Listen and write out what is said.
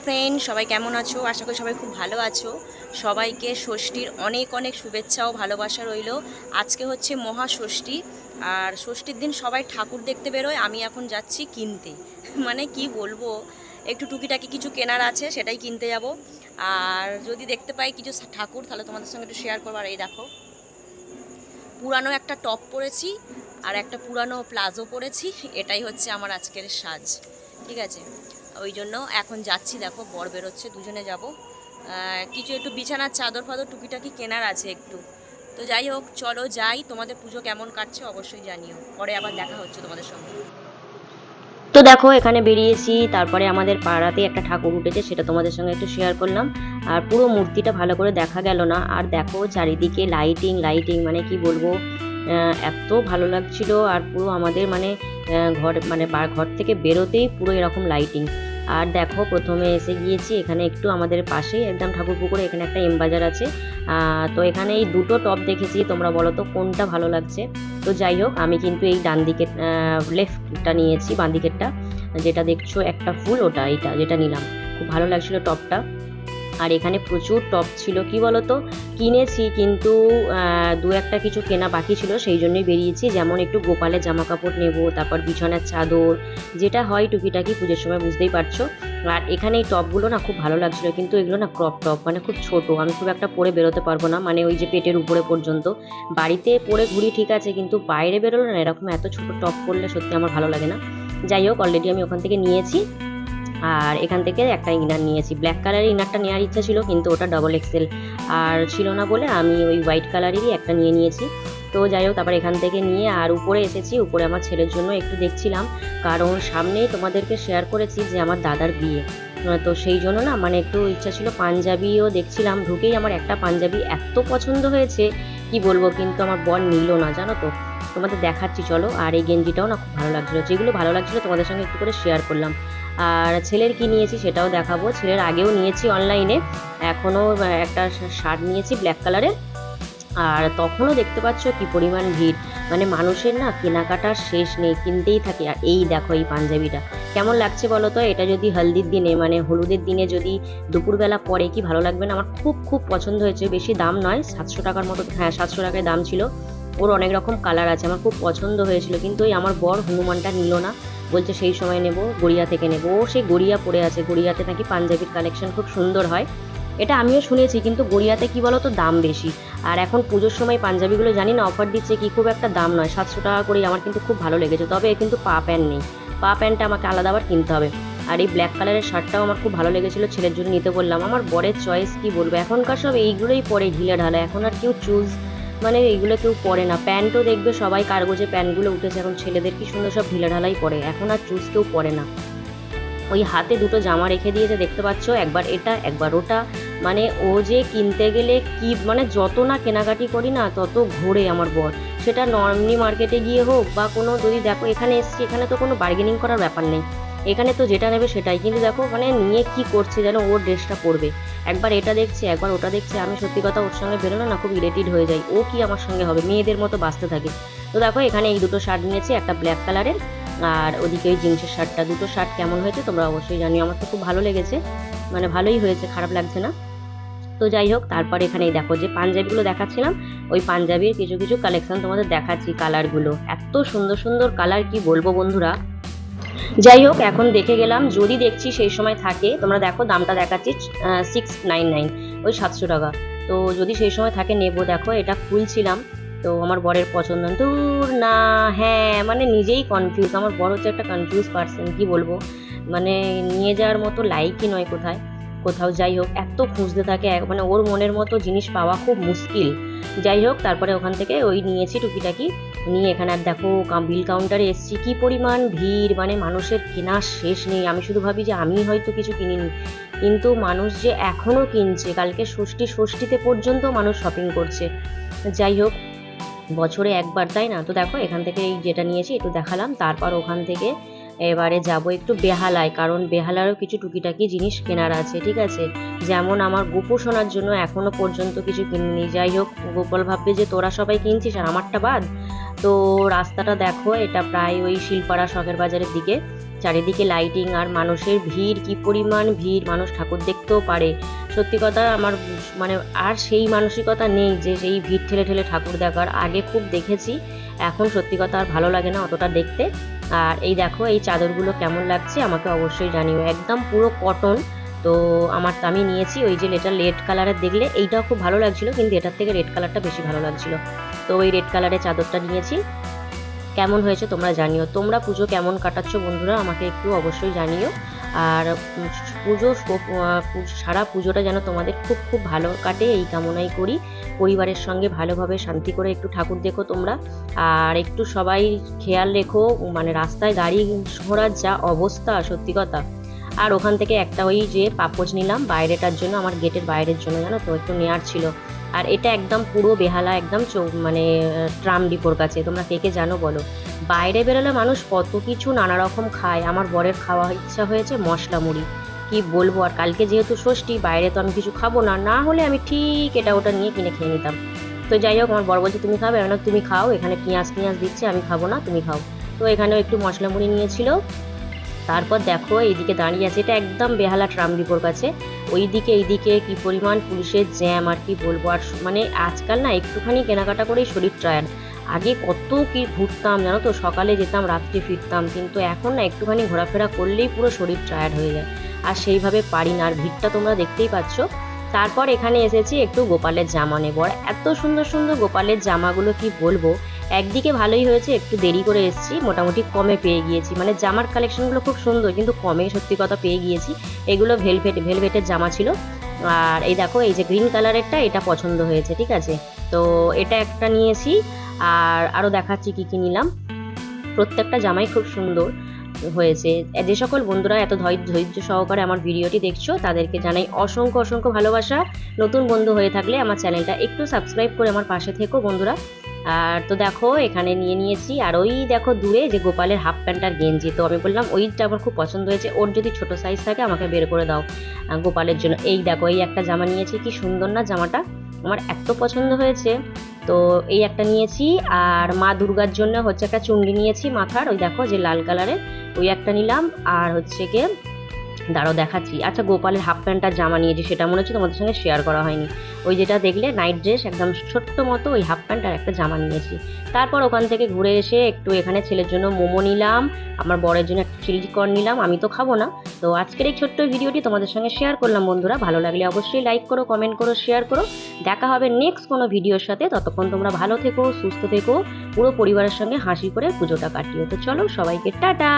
Friend সবাই কেমন আছো? আশা করি সবাই খুব ভালো আছো। সবাইকে ষষ্ঠীর অনেক অনেক শুভেচ্ছা ও ভালোবাসা রইল। আজকে হচ্ছে মহা ষষ্ঠী। আর ষষ্ঠীর দিন সবাই ঠাকুর দেখতে বেরোয়, আমি এখন যাচ্ছি কিনতে। মানে কি বলব? একটু টুকিটাকি কিছু কেনার আছে, সেটাই কিনতে যাব। আর যদি দেখতে পাই কিছু ঠাকুর, তাহলে তোমাদের সঙ্গে একটু শেয়ার করব। আর এই দেখো, পুরানো একটা টপ পরেছি, আর একটা পুরানো প্লাজো পরেছি। এটাই হচ্ছে আমার আজকের সাজ। ঠিক আছে? ওই জন্য এখন যাচ্ছি, দেখো বর বেরোচ্ছে, দুজনে যাব। কিছু একটু বিছানার চাদর ফাদর টুকিটাকি কেনার আছে একটু। তো যাই হোক, চলো যাই, তোমাদের পুজো কেমন কাটছে অবশ্যই জানিও। পরে আবার দেখা হচ্ছে তোমাদের সঙ্গে। তো দেখো, এখানে বেরিয়েছি, তারপরে আমাদের পাড়াতে একটা ঠাকুর উঠেছে, সেটা তোমাদের সঙ্গে একটু শেয়ার করলাম। আর পুরো মূর্তিটা ভালো করে দেখা গেল না। আর দেখো, চারিদিকে লাইটিং লাইটিং মানে কি বলব এত ভালো লাগছিল। আর পুরো আমাদের মানে ঘর মানে ঘর থেকে বেরোতেই পুরো এরকম লাইটিং আর দেখো, প্রথমে এসে গিয়েছি, এখানে একটু আমাদের পাশেই একদম ঠাকুর পুকুরে এখানে একটা এম বাজার আছে। তো এখানে এই দুটো টপ দেখেছি, তোমরা বলো তো কোনটা ভালো লাগছে? তো যাই হোক, আমি কিন্তু এই ডান দিকের লেফটটা নিয়েছি, বাঁ দিকেরটা। যেটা দেখছ একটা ফুল, ওটা এইটা, যেটা নিলাম। খুব ভালো লাগছিল টপটা। আর এখানে প্রচুর টপ ছিল, কি বলতো? কিনেছি কিন্তু দু একটা কিছু কেনা বাকি ছিল, সেই জন্যই বেরিয়েছি। যেমন একটু গোপালের জামা কাপড় নেব, তারপর বিছানার চাদর, যেটা হয় টুকিটাকি পুজোর সময় বুঝতেই পারছ। আর এখানে এই টপগুলো না খুব ভালো লাগছিল, কিন্তু এগুলো না ক্রপ টপ মানে খুব ছোট, আমি খুব একটা পরে বেরোতে পারব না মানে ওই যে পেটের উপরে পর্যন্ত। বাড়িতে পরে ঘুরি ঠিক আছে, কিন্তু বাইরে বেরোলো না এরকম এত ছোট টপ পরলে সত্যি আমার ভালো লাগে না। যাই হোক অলরেডি আমি ওখান থেকে নিয়েছি। আর এখান থেকে একটা ইনার নিয়েছি। ব্ল্যাক কালারের ইনারটা নেওয়ার ইচ্ছা ছিল, কিন্তু ওটা ডবল এক্সেল আর ছিল না বলে আমি ওই হোয়াইট কালারেরই একটা নিয়ে নিয়েছি। তো যাই হোক, তারপর এখান থেকে নিয়ে আর উপরে এসেছি। উপরে আমার ছেলের জন্য একটু দেখছিলাম। কারণ সামনেই তোমাদেরকে শেয়ার করেছি যে আমার দাদার বিয়ে। তো সেই জন্য না মানে একটু ইচ্ছা ছিল পাঞ্জাবিও দেখছিলাম। ঢুকেই আমার একটা পাঞ্জাবি এত পছন্দ হয়েছে, কি বলব? কিন্তু আমার বর নিল না, জানো তো? তোমাদের দেখাচ্ছি, চলো। আর এই গেঞ্জিটাও না খুব ভালো লাগছিল। যেগুলো ভালো লাগছিল তোমাদের সঙ্গে একটু করে শেয়ার করলাম। আর ছেলের কি নিয়েছি সেটাও দেখাবো। ছেলের আগেও নিয়েছি অনলাইনে এখনও একটা শার্ট নিয়েছি ব্ল্যাক কালারের আর তখনও দেখতে পাচ্ছ কি পরিমাণ ভিড়। মানে মানুষের না কেনাকাটার শেষ নেই, কিনতেই থাকে। আর এই দেখো এই পাঞ্জাবিটা। কেমন লাগছে বলো তো? এটা যদি হলদির দিনে মানে হলুদের দিনে যদি দুপুরবেলা পরে কি ভালো লাগবে না? আমার খুব খুব পছন্দ হয়েছে। বেশি দাম নয়, সাতশো টাকার মতো হ্যাঁ সাতশো টাকায় দাম ছিল। ওর অনেক রকম কালার আছে। আমার খুব পছন্দ হয়েছিল। কিন্তু ওই আমার বর হনুমানটা নিল না। বলছে সেই সময় নেব, গড়িয়া থেকে নেব। ও সেই গড়িয়া পড়ে আছে, গড়িয়াতে নাকি পাঞ্জাবির কালেকশন খুব সুন্দর হয়। এটা আমিও শুনেছি, কিন্তু গড়িয়াতে কি বলো তো দাম বেশি। আর এখন পুজোর সময় পাঞ্জাবিগুলো জানি না অফার দিচ্ছে কি, খুব একটা দাম নয়। সাতশো টাকা করেই আমার কিন্তু খুব ভালো লেগেছে, তবে কিন্তু পা প্যান্ট নেই। পা প্যান্টটা আমাকে আলাদা আবার কিনতে হবে। আর এই ব্ল্যাক কালারের শার্টটাও আমার খুব ভালো লেগেছিলো, ছেলের জন্য নিতে বললাম। আমার বরের চয়েস কি বলব? এখনকার সব এইগুলোই পরে ঢিলে ঢালা, এখন আর কেউ চুজ মানে এইগুলো কেউ পরে না। প্যান্টও দেখবে, সবাই কার্গোজে প্যান্টগুলো উঠেছে। এখন ছেলেদের কি সুন্দর সব ঢিলে ঢালাই পরে। এখন আর চুজ কেউ পরে না। ওই হাতে দুটো জামা রেখে দিয়েছে, দেখতে পাচ্ছ? একবার এটা, একবার ওটা। মানে ও যে কিনতে গেলে কি মানে যত না কেনাকাটি করি না, তত ঘোরে আমার বর। সেটা নর্মালি মার্কেটে গিয়ে হোক বা কোনো, যদি দেখো এখানে এসছি, এখানে তো কোনো বার্গেনিং করার ব্যাপার নেই। এখানে তো যেটা নেবে সেটাই। কিন্তু দেখো মানে নিয়ে কি করছে যেন ওর ড্রেসটা পরবে? একবার এটা দেখছে, একবার ওটা দেখছে, আমি সত্যি কথা ওর সঙ্গে বেরোলে না খুব ইরিটেড হয়ে যাই। ও কি আমার সঙ্গে হবে? মেয়েদের মতো বাঁচতে থাকে। তো দেখো, এখানে এই দুটো শার্ট নিয়েছি, একটা ব্ল্যাক কালারের আর ওদিকে ওই জিন্সের শার্টটা দুটো শার্ট কেমন হয়েছে তোমরা অবশ্যই জানিও। আমার তো খুব ভালো লেগেছে। মানে ভালোই হয়েছে, খারাপ লাগছে না। তো যাই হোক, তারপর এখানে দেখো যে পাঞ্জাবিগুলো দেখাচ্ছিলাম, ওই পাঞ্জাবির কিছু কিছু কালেকশন তোমাদের দেখাচ্ছি কালারগুলো এত সুন্দর সুন্দর কালার কি বলব বন্ধুরা? যাই হোক, এখন দেখে গেলাম, যদি দেখছি সেই সময় থাকে, তোমরা দেখো দামটা দেখাচ্ছি সিক্স নাইন নাইন ওই সাতশো টাকা। তো যদি সেই সময় থাকে, নেব। দেখো, এটা খুলছিলাম, তো আমার বরের পছন্দ। দূর না হ্যাঁ মানে নিজেই কনফিউজ আমার বড় হচ্ছে একটা কনফিউজ পার্সন কি বলব? মানে নিয়ে যাওয়ার মতো লাইকই নয় কোথায়, কোথাও। যাই হোক, এত খুঁজতে থাকে মানে ওর মনের মতো জিনিস পাওয়া খুব মুশকিল। যাই হোক, তারপরে ওখান থেকে ওই নিয়েছি টুকিটাকি। নিয়ে এখানে আর দেখো বিল কাউন্টারে এসছি। কি পরিমাণ ভিড় মানে মানুষের কেনার শেষ নেই। আমি শুধু ভাবি যে আমি হয়তো কিছু কিনিনি। কিন্তু মানুষ যে এখনও কিনছে, কালকে ষষ্ঠী ষষ্ঠীতে পর্যন্ত মানুষ শপিং করছে। যাই হোক, বছরে একবার, তাই না? তো দেখো, এখান থেকে এই যেটা নিয়েছি, একটু দেখালাম। তারপর ওখান থেকে এবারে যাব একটু বেহালায়, কারণ বেহালারও কিছু টুকিটাকি জিনিস কেনার আছে, ঠিক আছে? যেমন আমার গোপু শোনার জন্য এখনও পর্যন্ত কিছু কিনিনি। যাই হোক, গোপাল ভাববে যে তোরা সবাই কিনছিস আর আমারটা বাদ। তো রাস্তাটা দেখো, এটা প্রায় ওই শিলপাড়া শখের বাজারের দিকে। চারিদিকে লাইটিং আর মানুষের ভিড়, কি পরিমাণ ভিড়! মানুষ ঠাকুর দেখতেও পারে। সত্যি কথা আমার মানে আর সেই মানসিকতা নেই যে সেই ভিড় ঠেলে ঠেলে ঠাকুর দেখার। আগে খুব দেখেছি, এখন সত্যি কথা আর ভালো লাগে না অতটা দেখতে। আর এই দেখো, এই চাদরগুলো কেমন লাগছে আমাকে অবশ্যই জানিও। একদম পুরো কটন তো আমার তো আমি নিয়েছি ওই যে এটা রেড কালারের দেখলে, এইটাও খুব ভালো লাগছিল, কিন্তু এটার থেকে রেড কালারটা বেশি ভালো লাগছিল। তো ওই রেড কালারের চাদরটা নিয়েছি। কেমন হয়েছে তোমরা জানিও। তোমরা পুজো কেমন কাটাচ্ছ বন্ধুরা, আমাকে একটু অবশ্যই জানিও। আর পুজো সারা পুজোটা যেন তোমাদের খুব খুব ভালো কাটে, এই কামনাই করি। পরিবারের সঙ্গে ভালোভাবে শান্তি করে একটু ঠাকুর দেখো তোমরা। আর একটু সবাই খেয়াল রেখো মানে রাস্তায় গাড়ি ঘোড়ার যা অবস্থা, সত্যি কথা। আর ওখান থেকে একটা ওই যে পাপোজ নিলাম, বাইরেটার জন্য, আমার গেটের বাইরের জন্য, জানো তো, একটু নেয়ার ছিল। আর এটা একদম পুরো বেহালা, একদম মানে ট্রাম ডিপোর কাছে, তোমরা কে কে জানো বলো। বাইরে বেরোলে মানুষ কত কিছু নানা রকম খায়। আমার বরের খাওয়া ইচ্ছা হয়েছে মশলা মুড়ি। কি বলব আর কালকে যেহেতু ষষ্ঠী বাইরে তো আমি কিছু খাব না। না হলে আমি ঠিক এটা ওটা নিয়ে কিনে খেয়ে নিতাম। তো যাই হোক আমার বর বলছে তুমি খাবে? বললাম, তুমি খাও এখানে পেঁয়াজ পেঁয়াজ দিচ্ছে আমি খাব না তুমি খাও। তো এখানেও একটু মশলা মুড়ি নিয়েছিল। তারপর দেখো এইদিকে দাঁড়িয়ে আছে এটা একদম বেহালা ট্রাম ডিপোর কাছে। ওইদিকে এইদিকে কি পরিমাণ পুলিশের জ্যাম আর কি বলব আর মানে আজকাল না একটুখানি কেনাকাটা করেই শরীর টায়ার্ড আগে কত কি ঘুরতাম জানো তো? সকালে যেতাম, রাত্রে ফিরতাম। কিন্তু এখন না একটুখানি ঘোরাফেরা করলেই পুরো শরীর টায়ার্ড হয়ে যায়। আর সেইভাবে পারি না। আর ভিড়টা তোমরা দেখতেই পাচ্ছ। তারপর এখানে এসেছি একটু গোপালের জামা নেব। আর এত সুন্দর সুন্দর গোপালের জামাগুলো কি বলব? একদিকে ভালোই হয়েছে, একটু দেরি করে এসেছি। মোটামুটি কমে পেয়ে গিয়েছি। মানে জামার কালেকশনগুলো খুব সুন্দর, কিন্তু কমে সত্যি কথা পেয়ে গিয়েছি। এগুলো ভেলভেট ভেলভেটের জামা ছিল। আর এই দেখো, এই যে গ্রিন কালারেরটা এটা পছন্দ হয়েছে, ঠিক আছে? তো এটা একটা নিয়েছি। আর আরও দেখাচ্ছি কি কী নিলাম। প্রত্যেকটা জামাই খুব সুন্দর হয়েছে। যে সকল বন্ধুরা এত ধৈর্য সহকারে আমার ভিডিওটি দেখছ, তাদেরকে জানাই অসংখ্য অসংখ্য ভালোবাসা। নতুন বন্ধু হয়ে থাকলে আমার চ্যানেলটা একটু সাবস্ক্রাইব করে আমার পাশে থেকো বন্ধুরা। আর তো দেখো, এখানে নিয়ে নিয়েছি, আর ওই দেখো দূরে যে গোপালের হাফ প্যান্ট আর গেঞ্জি, তো আমি বললাম ওইটা আমার খুব পছন্দ হয়েছে। ওর যদি ছোট সাইজ থাকে আমাকে বের করে দাও গোপালের জন্য। এই দেখো, এই একটা জামা নিয়েছি, কি সুন্দর না জামাটা। আমার এত পছন্দ হয়েছে। তো এই একটা নিয়েছি, আর মা দুর্গার জন্য হচ্ছে একটা চুন্ডি নিয়েছি মাথার, ওই দেখো যে লাল কালারের ওই একটা নিলাম, আর হচ্ছে গিয়ে দাঁড়াও দেখাচ্ছি। আচ্ছা গোপালের হাফ প্যান্ট আর জামা নিয়েছি সেটা মনে হচ্ছে তোমাদের সঙ্গে শেয়ার করা হয়নি। ওই যেটা দেখলে নাইট ড্রেস একদম ছোট্ট মতো ওই হাফ প্যান্ট আর একটা জামা নিয়েছি। তারপর ওখান থেকে ঘুরে এসে একটু এখানে ছেলের জন্য মোমো নিলাম, আমার বরের জন্য একটা চিলি কর্ন নিলাম, আমি তো খাব না। তো আজকের এই ছোট্ট ভিডিওটি তোমাদের সঙ্গে শেয়ার করলাম বন্ধুরা। ভালো লাগলে অবশ্যই লাইক করো কমেন্ট করো শেয়ার করো। দেখা হবে নেক্সট কোনো ভিডিওর সাথে। ততক্ষণ তোমরা ভালো থেকো, সুস্থ থেকো, পুরো পরিবারের সঙ্গে হাসি করে পুজোটা কাটিও। তো চলো সবাইকে টাটা!